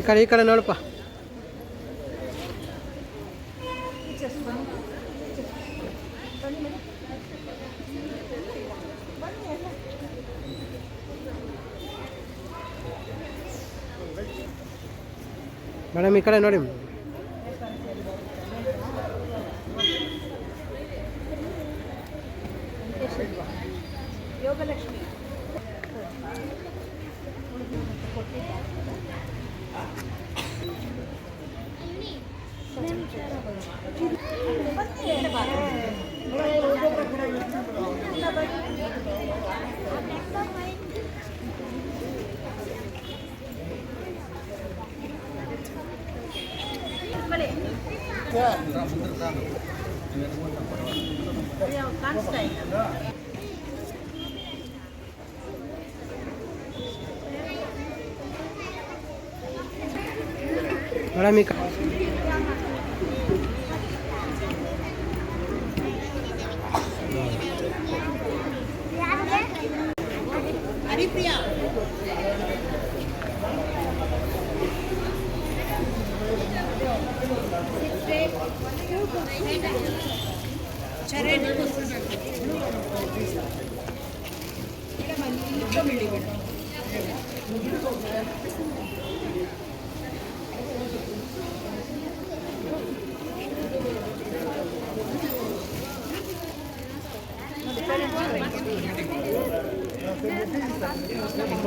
ಈ ಕಡೆ ಈ ಕಡೆ ನೋಡಪ್ಪ. ಮೇಡಮ್ ಈ ಕಡೆ ನೋಡಿ. ಕಾಣಿಸ್ತಾ ಇಲ್ಲ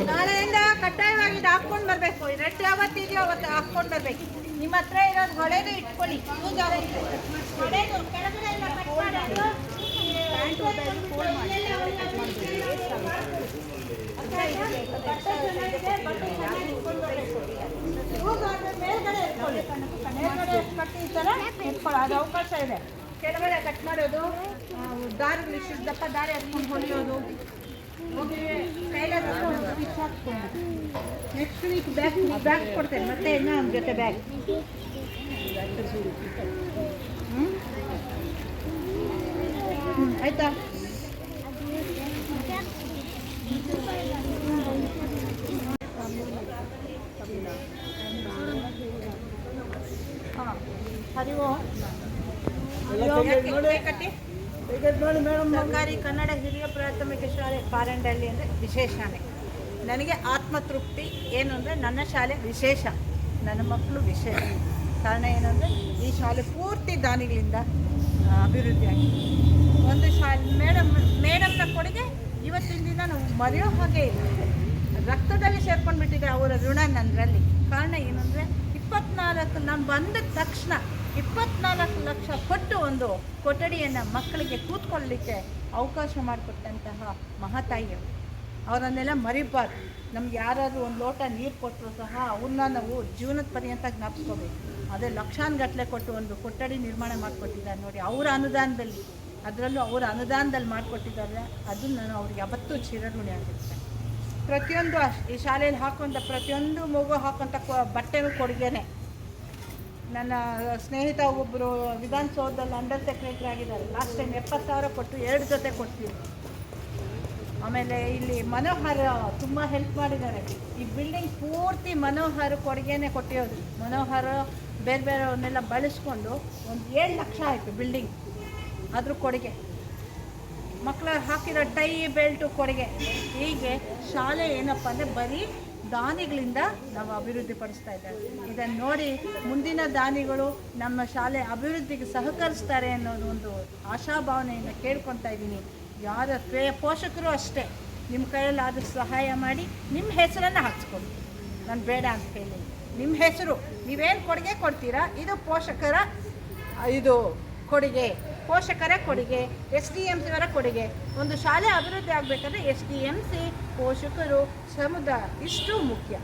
ನಾಳೆಯಿಂದ ಕಡ್ಡಾಯವಾಗಿ ಹಾಕ್ಕೊಂಡು ಬರಬೇಕು. ರೆಡ್ ಯಾವತ್ತಿದೆಯೋ ಅವತ್ತು ಹಾಕ್ಕೊಂಡು ಬರಬೇಕು. ನಿಮ್ಮ ಹತ್ರ ಇರೋದು ಹೊಳೆದು ಇಟ್ಕೊಳ್ಳಿ. ಹೊಳೆದು ಕೆಳಗಡೆ ಎಲ್ಲ ಕಟ್ ಮಾಡೋದು ಅದು ಅವಕಾಶ ಇದೆ ಕೆಳಗಡೆ ಕಟ್ ಮಾಡೋದು ದಾರಿ ಇಷ್ಟು ದಪ್ಪ ದಾರಿ ಹತ್ಕೊಂಡು ಹೊಲಿಯೋದು. ನೆಕ್ಸ್ಟ್ ವೀಕ್ ಬ್ಯಾಗ್ ಬ್ಯಾಗ್ ಕೊಡ್ತೇನೆ ಮತ್ತೆ ಇನ್ನೂ ಒಂದು ಜೊತೆ ಬ್ಯಾಗ್ ಹ್ಞೂ ಆಯ್ತಾ ಹರಿ ಓಂ ಕಟ್ಟಿ ಸರ್ಕಾರಿ ಕನ್ನಡ ಹಿರಿಯ ಪ್ರಾಥಮಿಕ ಶಾಲೆ ಪಾರಂಡಳ್ಳಿ ಅಂದರೆ ವಿಶೇಷನೇ ನನಗೆ ಆತ್ಮತೃಪ್ತಿ ಏನು ಅಂದರೆ ನನ್ನ ಶಾಲೆ ವಿಶೇಷ. ನನ್ನ ಮಕ್ಕಳು ವಿಶೇಷ. ಕಾರಣ ಏನಂದರೆ ಈ ಶಾಲೆ ಪೂರ್ತಿ ದಾನಿಗಳಿಂದ ಅಭಿವೃದ್ಧಿ ಅಭಿವೃದ್ಧಿಯಾಗಿದೆ ಒಂದು ಶಾಲೆ ಮೇಡಮ್ ಮೇಡಮ್ನ ಕೊಡುಗೆ ಇವತ್ತಿನ ದಿನ ನಾವು ಮರೆಯೋ ಹಾಗೆ ಇಲ್ಲ. ರಕ್ತದಲ್ಲಿ ಸೇರ್ಕೊಂಡ್ಬಿಟ್ಟಿದೆ ಅವರ ಋಣ ನನ್ನರಲ್ಲಿ ಕಾರಣ ಏನಂದರೆ ಇಪ್ಪತ್ನಾಲ್ಕು, ನಾನು ಬಂದ ತಕ್ಷಣ ಇಪ್ಪತ್ನಾಲ್ಕು ಲಕ್ಷ ಕೊಟ್ಟು ಒಂದು ಕೊಠಡಿಯನ್ನು ಮಕ್ಕಳಿಗೆ ಕೂತ್ಕೊಳ್ಳಲಿಕ್ಕೆ ಅವಕಾಶ ಮಾಡಿಕೊಟ್ಟಂತಹ ಮಹಾತಾಯಿಯವರು ಅವರನ್ನೆಲ್ಲ ಮರಿಬಾರ್ದು. ನಮ್ಗೆ ಯಾರಾದರೂ ಒಂದು ಲೋಟ ನೀರು ಕೊಟ್ಟರು ಸಹ ಅವ್ರನ್ನ ನಾವು ಜೀವನದ ಪರ್ಯಂತ ಜ್ಞಾಪಿಸ್ಕೋಬೇಕು. ಅದೇ ಲಕ್ಷಾನುಗಟ್ಟಲೆ ಕೊಟ್ಟು ಒಂದು ಕೊಠಡಿ ನಿರ್ಮಾಣ ಮಾಡಿಕೊಟ್ಟಿದ್ದಾರೆ ನೋಡಿ, ಅವರ ಅನುದಾನದಲ್ಲಿ. ಅದರಲ್ಲೂ ಅವರ ಅನುದಾನದಲ್ಲಿ ಮಾಡಿಕೊಟ್ಟಿದ್ದಾರೆ. ಅದು ನಾನು ಅವ್ರಿಗೆ ಯಾವತ್ತೂ ಚಿರಋಣಿ ಆಗಿರುತ್ತೆ. ಪ್ರತಿಯೊಂದು ಈ ಶಾಲೆಯಲ್ಲಿ ಹಾಕುವಂಥ ಪ್ರತಿಯೊಂದು ಮಗು ಹಾಕುವಂಥ ಕೊ- ಕೊಡುಗೆನೆ. ನನ್ನ ಸ್ನೇಹಿತ ಒಬ್ಬರು ವಿಧಾನಸೌಧದಲ್ಲಿ ಅಂಡರ್ ಸೆಕ್ರೆಟರಿ ಆಗಿದ್ದಾರೆ. ಲಾಸ್ಟ್ ಟೈಮ್ ಎಪ್ಪತ್ತು ಸಾವಿರ ಕೊಟ್ಟು ಎರಡು ಜೊತೆ ಕೊಡ್ತೀವಿ. ಆಮೇಲೆ ಇಲ್ಲಿ ಮನೋಹರ ತುಂಬ ಹೆಲ್ಪ್ ಮಾಡಿದ್ದಾರೆ. ಈ ಬಿಲ್ಡಿಂಗ್ ಪೂರ್ತಿ ಮನೋಹರ ಕೊಡುಗೆನೇ ಕೊಟ್ಟಿರೋದು. ಮನೋಹರ ಬೇರೆ ಬೇರೆಯವ್ರನ್ನೆಲ್ಲ ಬಳಸ್ಕೊಂಡು ಒಂದು ಏಳು ಲಕ್ಷ ಆಯಿತು ಬಿಲ್ಡಿಂಗ್ ಅದ್ರ ಕೊಡುಗೆ. ಮಕ್ಕಳ ಹಾಕಿರೋ ಟೈ ಬೆಲ್ಟು ಕೊಡುಗೆ. ಹೀಗೆ ಶಾಲೆ ಏನಪ್ಪ ಅಂದರೆ ಬರೀ ದಾನಿಗಳಿಂದ ನಾವು ಅಭಿವೃದ್ಧಿ ಪಡಿಸ್ತಾ ಇದ್ದಾರೆ ಇದನ್ನು ನೋಡಿ ಮುಂದಿನ ದಾನಿಗಳು ನಮ್ಮ ಶಾಲೆ ಅಭಿವೃದ್ಧಿಗೆ ಸಹಕರಿಸ್ತಾರೆ ಅನ್ನೋದು ಒಂದು ಆಶಾಭಾವನೆಯನ್ನು ಕೇಳ್ಕೊತಾ ಇದ್ದೀನಿ. ಯಾರ ಪೋಷಕರು ಅಷ್ಟೇ. ನಿಮ್ಮ ಕೈಯಲ್ಲಿ ಆದಷ್ಟು ಸಹಾಯ ಮಾಡಿ ನಿಮ್ಮ ಹೆಸರನ್ನು ಹಾಕ್ಸ್ಕೊಡಿ ನಾನು ಬೇಡ ಅಂತ ಹೇಳಿ. ನಿಮ್ಮ ಹೆಸರು, ನೀವೇನು ಕೊಡುಗೆ ಕೊಡ್ತೀರಾ? ಇದು ಪೋಷಕರ, ಇದು ಕೊಡುಗೆ. ಪೋಷಕರ ಕೊಡುಗೆ, ಎಸ್ ಡಿ ಎಂ ಸಿಯವರ ಕೊಡುಗೆ. ಒಂದು ಶಾಲೆ ಅಭಿವೃದ್ಧಿ ಆಗಬೇಕಂದ್ರೆ ಎಸ್ ಡಿ ಎಂ ಸಿ ಪೋಷಕರು ಸಮುದಾಯ ಇಷ್ಟು ಮುಖ್ಯ.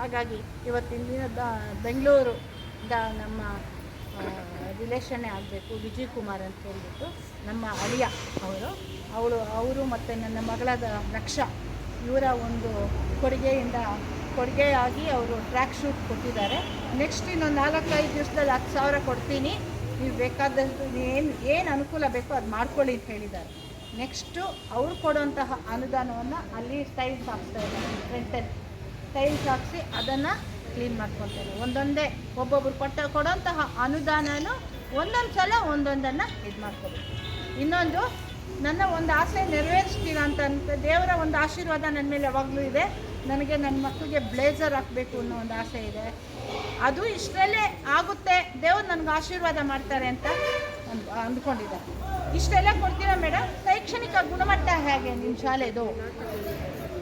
ಹಾಗಾಗಿ ಇವತ್ತಿನ ದಿನ ಬೆಂಗಳೂರು ದ ನಮ್ಮ ರಿಲೇಷನ್ನೇ ಆಗಬೇಕು ವಿಜಯ್ ಕುಮಾರ್ ಅಂತ ಹೇಳ್ಬಿಟ್ಟು ನಮ್ಮ ಅಳಿಯ ಅವರು. ಅವಳು, ಅವರು ಮತ್ತು ನನ್ನ ಮಗಳದ ಲಕ್ಷ ಇವರ ಒಂದು ಕೊಡುಗೆಯಿಂದ, ಕೊಡುಗೆಯಾಗಿ ಅವರು ಟ್ರ್ಯಾಕ್ ಶೂಟ್ ಕೊಟ್ಟಿದ್ದಾರೆ. ನೆಕ್ಸ್ಟ್ ಇನ್ನೊಂದು ನಾಲ್ಕೈದು ದಿವಸದಲ್ಲಿ ಹತ್ತು ಸಾವಿರ ಕೊಡ್ತೀನಿ. ನೀವು ಬೇಕಾದಷ್ಟು ಏನು ಏನು ಅನುಕೂಲ ಬೇಕೋ ಅದು ಮಾಡ್ಕೊಳ್ಳಿ ಅಂತ ಹೇಳಿದ್ದಾರೆ. ನೆಕ್ಸ್ಟು ಅವ್ರು ಕೊಡುವಂತಹ ಅನುದಾನವನ್ನು ಅಲ್ಲಿ ಸ್ಟೈಲ್ಸ್ ಹಾಕ್ತಾ ಇದ್ದಾರೆ ಫ್ರಂಟಲ್ಲಿ ಟೈಲ್ಸ್ ಹಾಕ್ಸಿ ಅದನ್ನು ಕ್ಲೀನ್ ಮಾಡ್ಕೊತಾರೆ ಒಂದೊಂದೇ, ಒಬ್ಬೊಬ್ರು ಕೊಟ್ಟ, ಕೊಡೋಂತಹ ಅನುದಾನನೂ ಒಂದೊಂದು ಸಲ ಒಂದೊಂದನ್ನು ಇದು ಮಾಡ್ಕೋಬೇಕು ಇನ್ನೊಂದು, ನನ್ನ ಒಂದು ಆಸೆ ನೆರವೇರಿಸ್ತೀರ ಅಂತ ಅಂತ ದೇವರ ಒಂದು ಆಶೀರ್ವಾದ ನನ್ನ ಮೇಲೆ ಯಾವಾಗಲೂ ಇದೆ. ನನಗೆ ನನ್ನ ಮಕ್ಕಳಿಗೆ ಬ್ಲೇಸರ್ ಹಾಕಬೇಕು ಅನ್ನೋ ಒಂದು ಆಸೆ ಇದೆ. ಅದು ಇಷ್ಟರಲ್ಲೇ ಆಗುತ್ತೆ. ದೇವ್ರು ನನಗೆ ಆಶೀರ್ವಾದ ಮಾಡ್ತಾರೆ ಅಂತ ಅಂದ್, ಅಂದ್ಕೊಂಡಿದ್ದಾರೆ. ಇಷ್ಟೆಲ್ಲ ಕೊಡ್ತೀರಾ ಮೇಡಮ್ ಶೈಕ್ಷಣಿಕ ಗುಣಮಟ್ಟ ಹೇಗೆ ನಿಮ್ಮ ಶಾಲೆದು?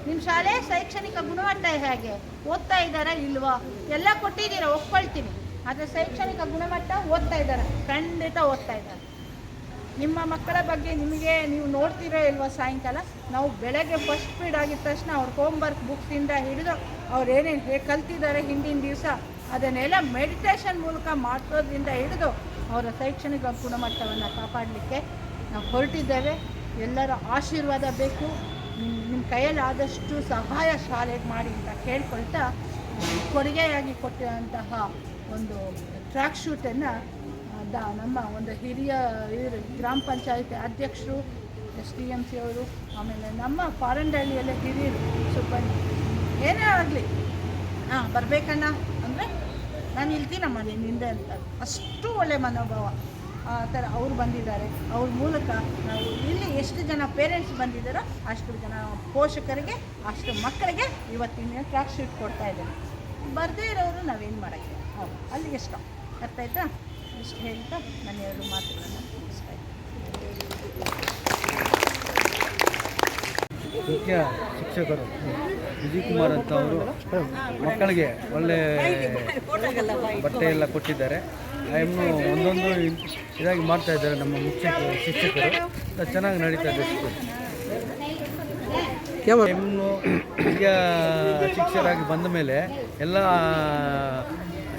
ನಿಮ್ಮ ಶಾಲೆ ಶೈಕ್ಷಣಿಕ ಗುಣಮಟ್ಟ ಹೇಗೆ? ಓದ್ತಾ ಇದ್ದಾರಾ ಇಲ್ವಾ? ಎಲ್ಲ ಕೊಟ್ಟಿದ್ದೀರಾ, ಒಪ್ಕೊಳ್ತೀನಿ. ಆದರೆ ಶೈಕ್ಷಣಿಕ ಗುಣಮಟ್ಟ ಓದ್ತಾ ಇದ್ದಾರೆ? ಖಂಡಿತ ಓದ್ತಾ ಇದ್ದಾರೆ. ನಿಮ್ಮ ಮಕ್ಕಳ ಬಗ್ಗೆ ನಿಮಗೆ ನೀವು ನೋಡ್ತೀರೋ ಇಲ್ವಾ ಸಾಯಂಕಾಲ? ನಾವು ಬೆಳಗ್ಗೆ ಫಸ್ಟ್ ಪೀರಿಯಡ್ ಆಗಿದ ತಕ್ಷಣ ಅವ್ರ ಹೋಮ್ವರ್ಕ್ ಬುಕ್ಸಿಂದ ಹಿಡಿದು ಅವ್ರು ಏನೇನು ಕಲ್ತಿದ್ದಾರೆ ಹಿಂದಿನ ದಿವಸ. ಅದನ್ನೆಲ್ಲ ಮೆಡಿಟೇಷನ್ ಮೂಲಕ ಮಾಡ್ತೋದ್ರಿಂದ ಹಿಡಿದು ಅವರ ಶೈಕ್ಷಣಿಕ ಗುಣಮಟ್ಟವನ್ನು ಕಾಪಾಡಲಿಕ್ಕೆ ನಾವು ಹೊರಟಿದ್ದೇವೆ. ಎಲ್ಲರ ಆಶೀರ್ವಾದ ಬೇಕು. ನಿಮ್ಮ ನಿಮ್ಮ ಕೈಯಲ್ಲಿ ಆದಷ್ಟು ಸಹಾಯ ಶಾಲೆಗೆ ಮಾಡಿ ಅಂತ ಕೇಳ್ಕೊಳ್ತಾ ಕೊಡುಗೆಯಾಗಿ ಕೊಟ್ಟಿರುವಂತಹ ಒಂದು ಟ್ರ್ಯಾಕ್ ಶೂಟನ್ನು ದ, ನಮ್ಮ ಒಂದು ಹಿರಿಯ ಗ್ರಾಮ ಪಂಚಾಯತಿ ಅಧ್ಯಕ್ಷರು, ಎಸ್ ಡಿ ಎಂ ಸಿ ಅವರು, ಆಮೇಲೆ ನಮ್ಮ ಪಾರಂಡಹಳ್ಳಿಯಲ್ಲೇ ಹಿರಿಯರು, ಸುಬ್ಬಣ್ಣ, ಏನೇ ಆಗಲಿ. ಹಾಂ ಬರಬೇಕಣ್ಣ. ನಾನು ಇಲ್ತೀನಮ್ಮ ನಿನ್ನಿಂದ ಅಂತ. ಅಷ್ಟು ಒಳ್ಳೆ ಮನೋಭಾವ. ಆ ಥರ ಅವ್ರು ಬಂದಿದ್ದಾರೆ. ಅವ್ರ ಮೂಲಕ ನಾವು ಇಲ್ಲಿ ಎಷ್ಟು ಜನ ಪೇರೆಂಟ್ಸ್ ಬಂದಿದ್ದಾರೋ ಅಷ್ಟು ಜನ ಪೋಷಕರಿಗೆ, ಅಷ್ಟು ಮಕ್ಕಳಿಗೆ ಇವತ್ತಿನ ಟ್ರ್ಯಾಕ್ ಶೀಟ್ ಕೊಡ್ತಾ ಇದ್ದಾರೆ. ಬರದೇ ಇರೋರು ನಾವೇನು ಮಾಡೋಕ್ಕೆ? ಹೌದು ಅಲ್ಲಿಗೆ ಇಷ್ಟ ಅರ್ಥ ಆಯ್ತಾ? ಇಷ್ಟು ಹೇಳ್ತಾ ನಾನು ಎರಡು ಮಾತುಗಳನ್ನು ಮುಗಿಸ್ತಾ ಇದ್ದೀನಿ ಮುಖ್ಯ ಶಿಕ್ಷಕರು ವಿಜಯ್ ಕುಮಾರ್ ಅಂತ ಅವರು ಮಕ್ಕಳಿಗೆ ಒಳ್ಳೆ ಬಟ್ಟೆ ಎಲ್ಲ ಕೊಟ್ಟಿದ್ದಾರೆ. ಇನ್ನು ಒಂದೊಂದು ಇದಾಗಿ ಮಾಡ್ತಾ ಇದ್ದಾರೆ ನಮ್ಮ ಮುಖ್ಯ ಶಿಕ್ಷಕರು. ಚೆನ್ನಾಗಿ ನಡೀತಾ ಇದೆ ಸ್ಕೂಲ್ ಇನ್ನು ಈಗ ಶಿಕ್ಷಕರಾಗಿ ಬಂದ ಮೇಲೆ ಎಲ್ಲ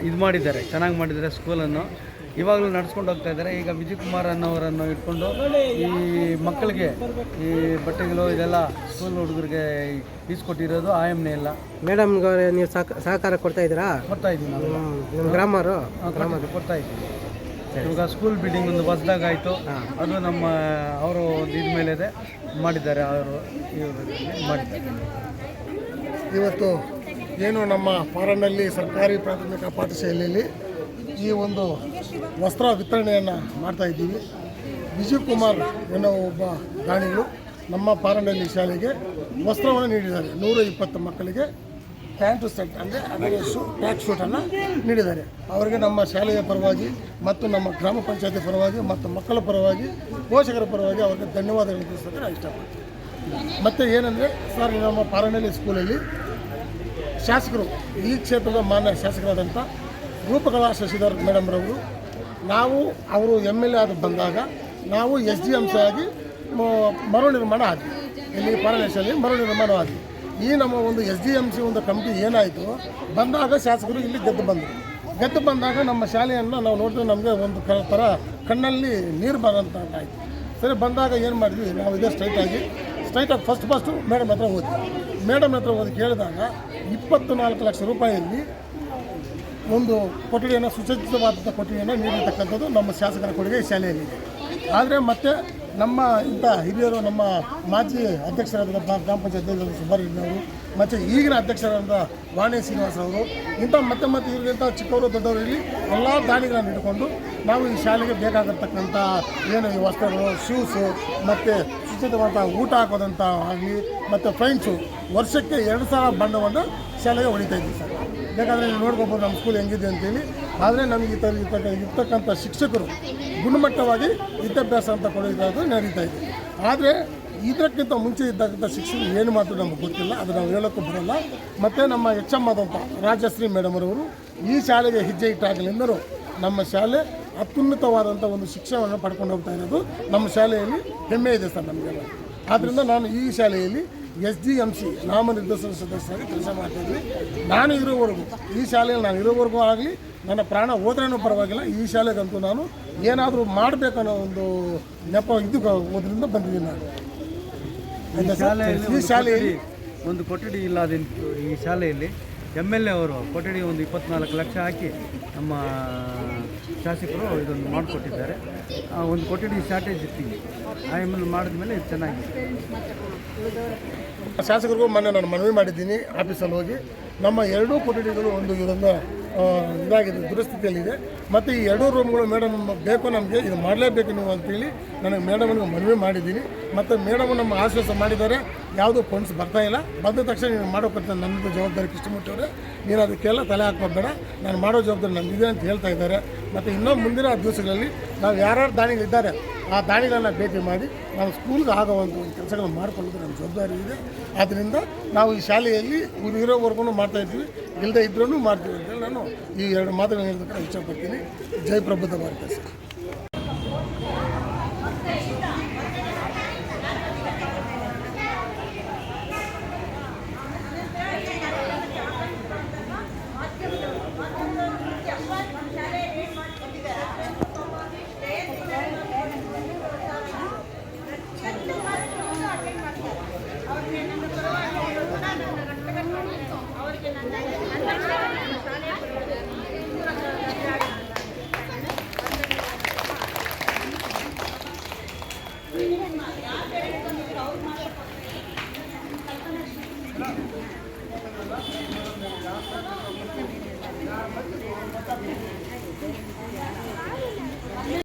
ಇದು ಮಾಡಿದ್ದಾರೆ ಚೆನ್ನಾಗಿ ಮಾಡಿದ್ದಾರೆ ಸ್ಕೂಲನ್ನು ಇವಾಗಲೂ ನಡೆಸ್ಕೊಂಡು ಹೋಗ್ತಾ ಇದ್ದಾರೆ. ಈಗ ವಿಜಯ್ ಕುಮಾರ್ ಅನ್ನೋರನ್ನು ಇಟ್ಕೊಂಡು ಈ ಮಕ್ಕಳಿಗೆ ಈ ಬಟ್ಟೆಗಳು ಇದೆಲ್ಲ ಸ್ಕೂಲ್ ಹುಡುಗರಿಗೆ ಈಸ್ಕೊಟ್ಟಿರೋದು ಆಯಮ್ನೇ ಇಲ್ಲ. ಮೇಡಮ್ ನೀವು ಸಹಕ- ಸಹಕಾರ ಕೊಡ್ತಾ ಇದ್ದೀರಾ? ಕೊಡ್ತಾ ಇದ್ದೀನಿ ನಾವು. ನಿಮ್ಮ ಗ್ರಾಮರು? ಗ್ರಾಮಕ್ಕೆ ಕೊಡ್ತಾ ಇದ್ದೀವಿ ಇವಾಗ ಸ್ಕೂಲ್ ಬಿಲ್ಡಿಂಗ್ ಒಂದು ಹೊಸದಾಗ ಆಯಿತು ಅದು ನಮ್ಮ ಅವರು ಒಂದು ಇದ ಮೇಲೆ ಇದೆ ಮಾಡಿದ್ದಾರೆ ಅವರು ಇವರು ಮಾಡಿದ್ದಾರೆ. ಇವತ್ತು ಏನು ನಮ್ಮ ಫಾರನ್ನಲ್ಲಿ ಸರ್ಕಾರಿ ಪ್ರಾಥಮಿಕ ಪಾಠಶಾಲೆಯಲ್ಲಿ ಈ ಒಂದು ವಸ್ತ್ರ ವಿತರಣೆಯನ್ನು ಮಾಡ್ತಾ ಇದ್ದೀವಿ. ವಿಜಯ್ ಕುಮಾರ್ ಎನ್ನುವ ಒಬ್ಬ ದಾನಿಗಳು ನಮ್ಮ ಪಾರಣ್ಣಲ್ಲಿ ಶಾಲೆಗೆ ವಸ್ತ್ರವನ್ನು ನೀಡಿದ್ದಾರೆ. ನೂರ ಇಪ್ಪತ್ತು ಮಕ್ಕಳಿಗೆ ಪ್ಯಾಂಟು ಸೆಟ್ ಅಂದರೆ ಅದರ ಶೂ ಪ್ಯಾಕ್ ಶೂಟನ್ನು ನೀಡಿದ್ದಾರೆ. ಅವರಿಗೆ ನಮ್ಮ ಶಾಲೆಯ ಪರವಾಗಿ ಮತ್ತು ನಮ್ಮ ಗ್ರಾಮ ಪಂಚಾಯತಿ ಪರವಾಗಿ ಮತ್ತು ಮಕ್ಕಳ ಪರವಾಗಿ, ಪೋಷಕರ ಪರವಾಗಿ ಅವರಿಗೆ ಧನ್ಯವಾದಗಳನ್ನು ತಿಳಿಸೋದಕ್ಕೆ ನಾನು ಇಷ್ಟಪಡ್ತೀನಿ. ಮತ್ತು ಏನಂದರೆ, ಸರ್, ನಮ್ಮ ಪಾರಣ್ಣಲ್ಲಿ ಸ್ಕೂಲಲ್ಲಿ ಶಾಸಕರು ಈ ಕ್ಷೇತ್ರದ ಮಾನ್ಯ ಶಾಸಕರಾದಂಥ ರೂಪಕಲಾ ಶಶಿಧರ್ ಮೇಡಮ್ರವರು ನಾವು ಅವರು ಎಂ ಎಲ್ ಎ ಆಗಿ ಬಂದಾಗ ನಾವು ಎಸ್ ಡಿ ಎಂ ಸಿ ಆಗಿ ಮರು ನಿರ್ಮಾಣ ಆದ್ವಿ. ಇಲ್ಲಿ ಪಾರನೇಶಲ್ಲಿ ಮರು ನಿರ್ಮಾಣ ಆದ್ವಿ. ಈ ನಮ್ಮ ಒಂದು ಎಸ್ ಡಿ ಎಂ ಸಿ ಒಂದು ಕಮಿಟಿ ಏನಾಯಿತು, ಬಂದಾಗ ಶಾಸಕರು ಇಲ್ಲಿ ಗೆದ್ದು ಬಂದರು. ಗೆದ್ದು ಬಂದಾಗ ನಮ್ಮ ಶಾಲೆಯನ್ನು ನಾವು ನೋಡಿದ್ರೆ ನಮಗೆ ಒಂದು ಥರ ಕಣ್ಣಲ್ಲಿ ನೀರು ಆಯಿತು ಸರಿ, ಬಂದಾಗ ಏನು ಮಾಡಿದ್ವಿ, ನಾವು ಇದೇ ಸ್ಟ್ರೈಟಾಗಿ ಸ್ಟ್ರೈಟಾಗಿ ಫಸ್ಟ್ ಫಸ್ಟು ಮೇಡಮ್ ಹತ್ರ ಹೋದ್ವಿ. ಮೇಡಮ್ ಹತ್ರ ಹೋಗಿ ಕೇಳಿದಾಗ ಇಪ್ಪತ್ತು ನಾಲ್ಕು ಲಕ್ಷ ರೂಪಾಯಿಯಲ್ಲಿ ಒಂದು ಕೊಠಡಿಯನ್ನು ಸುಸಜ್ಜಿತವಾದಂಥ ಕೊಠಡಿಯನ್ನು ನೀಡಿರ್ತಕ್ಕಂಥದ್ದು ನಮ್ಮ ಶಾಸಕರ ಕೊಡುಗೆ ಈ ಶಾಲೆಯಲ್ಲಿದೆ ಆದರೆ ಮತ್ತೆ ನಮ್ಮ ಇಂಥ ಹಿರಿಯರು, ನಮ್ಮ ಮಾಜಿ ಅಧ್ಯಕ್ಷರಾದ ಗ್ರಾಮ ಪಂಚಾಯತ್ ಸುಬ್ಬಾರೆಡ್ಡಿಯವರು ಮತ್ತು ಈಗಿನ ಅಧ್ಯಕ್ಷರಾದ ವಾಣಿ ಶ್ರೀನಿವಾಸ ಅವರು, ಇಂಥ ಮತ್ತೆ ಮತ್ತೆ ಇವರಿಗಿಂತ ಚಿಕ್ಕವರು, ದೊಡ್ಡವರು ಇಲ್ಲಿ ಎಲ್ಲ ದಾನಿಗಳನ್ನು ಇಟ್ಕೊಂಡು ನಾವು ಈ ಶಾಲೆಗೆ ಬೇಕಾಗಿರ್ತಕ್ಕಂಥ ಏನು ಈ ವಸ್ತ್ರಗಳು ಶೂಸು ಮತ್ತು ಸುಚಿತವಾದ ಊಟ ಹಾಕೋದಂಥ ಆಗಲಿ ಮತ್ತು ಫೈನ್ಸು ವರ್ಷಕ್ಕೆ ಎರಡು ಸಾವಿರ ಬಂಡವನ್ನು ಶಾಲೆಗೆ ಹೊಡಿತಾ ಇದ್ದೀವಿ ಸರ್. ಬೇಕಾದರೆ ನೀವು ನೋಡ್ಕೊಬೋದು ನಮ್ಮ ಸ್ಕೂಲ್ ಹೆಂಗಿದೆ ಅಂತೇಳಿ. ಆದರೆ ನಮಗೆ ಇರ್ತಕ್ಕಂಥ ಶಿಕ್ಷಕರು ಗುಣಮಟ್ಟವಾಗಿ ವಿದ್ಯಾಭ್ಯಾಸ ಅಂತ ಕೊಡೋದು ನಡೀತಾ ಇದೆ. ಆದರೆ ಇದಕ್ಕಿಂತ ಮುಂಚೆ ಇದ್ದಕ್ಕಂಥ ಶಿಕ್ಷಕರು ಏನು ಮಾತ್ರ ನಮಗೆ ಗೊತ್ತಿಲ್ಲ. ಅದು ನಾವು ಹೇಳೋಕ್ಕೂ ಬರೋಲ್ಲ. ಮತ್ತು ನಮ್ಮ ಎಚ್ ಎಂ ಆದಂಥ ರಾಜಶ್ರೀ ಮೇಡಮ್ ಅವರು ಈ ಶಾಲೆಗೆ ಹೆಜ್ಜೆ ಇಟ್ಟಾಗಲಿಂದಲೂ ನಮ್ಮ ಶಾಲೆ ಅತ್ಯುನ್ನತವಾದಂಥ ಒಂದು ಶಿಕ್ಷಣವನ್ನು ಪಡ್ಕೊಂಡು ಹೋಗ್ತಾ ಇರೋದು ನಮ್ಮ ಶಾಲೆಯಲ್ಲಿ ಹೆಮ್ಮೆ ಇದೆ ಸರ್ ನಮಗೆಲ್ಲ. ಆದ್ದರಿಂದ ನಾನು ಈ ಶಾಲೆಯಲ್ಲಿ ಎಸ್ ಡಿ ಎಂ ಸಿ ನಾಮನಿರ್ದೇಶನ ಸದಸ್ಯರಾಗಿ ಕೆಲಸ ಮಾಡ್ತಾಯಿದ್ವಿ ನಾನು ಇರೋವರೆಗೂ ಈ ಶಾಲೆಯಲ್ಲಿ ನಾನು ಇರೋವರೆಗೂ ಆಗಲಿ ನನ್ನ ಪ್ರಾಣ ಹೋದ್ರೂ ಪರವಾಗಿಲ್ಲ ಈ ಶಾಲೆಗಂತೂ ನಾನು ಏನಾದರೂ ಮಾಡಬೇಕನ್ನೋ ಒಂದು ನೆಪ ಇದು ಓದ್ರಿಂದ ಬಂದಿದ್ದೀನಿ ನಾನು. ಈ ಶಾಲೆಯಲ್ಲಿ ಒಂದು ಕೊಠಡಿ ಇಲ್ಲ ಈ ಶಾಲೆಯಲ್ಲಿ? ಎಂ ಎಲ್ ಎ ಅವರು ಕೊಠಡಿ ಒಂದು ಇಪ್ಪತ್ನಾಲ್ಕು ಲಕ್ಷ ಹಾಕಿ ನಮ್ಮ ಶಾಸಕರು ಇದೊಂದು ಮಾಡಿಕೊಟ್ಟಿದ್ದಾರೆ. ಆ ಒಂದು ಕೊಠಡಿ ಶಾರ್ಟೇಜ್ ಇರ್ತೀವಿ. ಆ ಎಂ ಎಲ್ ಮಾಡಿದ ಮೇಲೆ ಇದು ಚೆನ್ನಾಗಿದೆ. ಶಾಸಕರಿಗೂ ಮೊನ್ನೆ ನಾನು ಮನವಿ ಮಾಡಿದ್ದೀನಿ ಆಫೀಸಲ್ಲಿ ಹೋಗಿ. ನಮ್ಮ ಎರಡೂ ಕೊಠಡಿಗಳು ಒಂದು ಇದೊಂದು ಆ, ಇದಾಗಿದೆ, ದುರಸ್ಥಿತಿಯಲ್ಲಿದೆ. ಮತ್ತು ಈ ಎರಡೂ ರೂಮ್ಗಳು ಮೇಡಮ್ ಬೇಕು ನಮಗೆ, ಇದು ಮಾಡಲೇಬೇಕು ನೀವು ಅಂತೇಳಿ ನನಗೆ ಮೇಡಮ್ಗೆ ಮನವಿ ಮಾಡಿದ್ದೀನಿ. ಮತ್ತು ಮೇಡಮ್ ನಮ್ಮ ಆಶ್ವಾಸ ಮಾಡಿದ್ದಾರೆ, ಯಾವುದೂ ಫಂಡ್ಸ್ ಬರ್ತಾ ಇಲ್ಲ. ಬಂದ ತಕ್ಷಣ ನೀನು ಮಾಡೋಕ್ಕಂತ ನನ್ನದು ಜವಾಬ್ದಾರಿ ಕೃಷ್ಣಮೂರ್ತಿ ನೀನು ಅದಕ್ಕೆಲ್ಲ ತಲೆ ಹಾಕೋಬೇಡ ನಾನು ಮಾಡೋ ಜವಾಬ್ದಾರಿ ನನ್ನದಿದೆ ಅಂತ ಹೇಳ್ತಾ ಇದ್ದಾರೆ. ಮತ್ತು ಇನ್ನೂ ಮುಂದಿನ ದಿವಸಗಳಲ್ಲಿ ನಾವು ಯಾರ್ಯಾರು ದಾಣಿಗಳಿದ್ದಾರೆ ಆ ದಾಣಿಗಳನ್ನು ಭೇಟಿ ಮಾಡಿ ನಾವು ಸ್ಕೂಲ್ಗೆ ಆಗೋವಂಥ ಒಂದು ಕೆಲಸಗಳನ್ನು ಮಾಡಿಕೊಳ್ಳೋದು ನಮ್ಮ ಜವಾಬ್ದಾರಿ ಇದೆ. ಆದ್ದರಿಂದ ನಾವು ಈ ಶಾಲೆಯಲ್ಲಿ ಇರೋವರೆಗೂ ಮಾಡ್ತಾ ಇಲ್ಲದೇ ಇದ್ರೂ ಮಾಡ್ತೀವಿ ಈ ಎರಡು ಮಾತುಗಳನ್ನ ಹೇಳೋದಕ್ಕೆ ಇಷ್ಟಪಡ್ತೀನಿ. ಜೈ ಪ್ರಬುದ್ಧ ಭಾರತ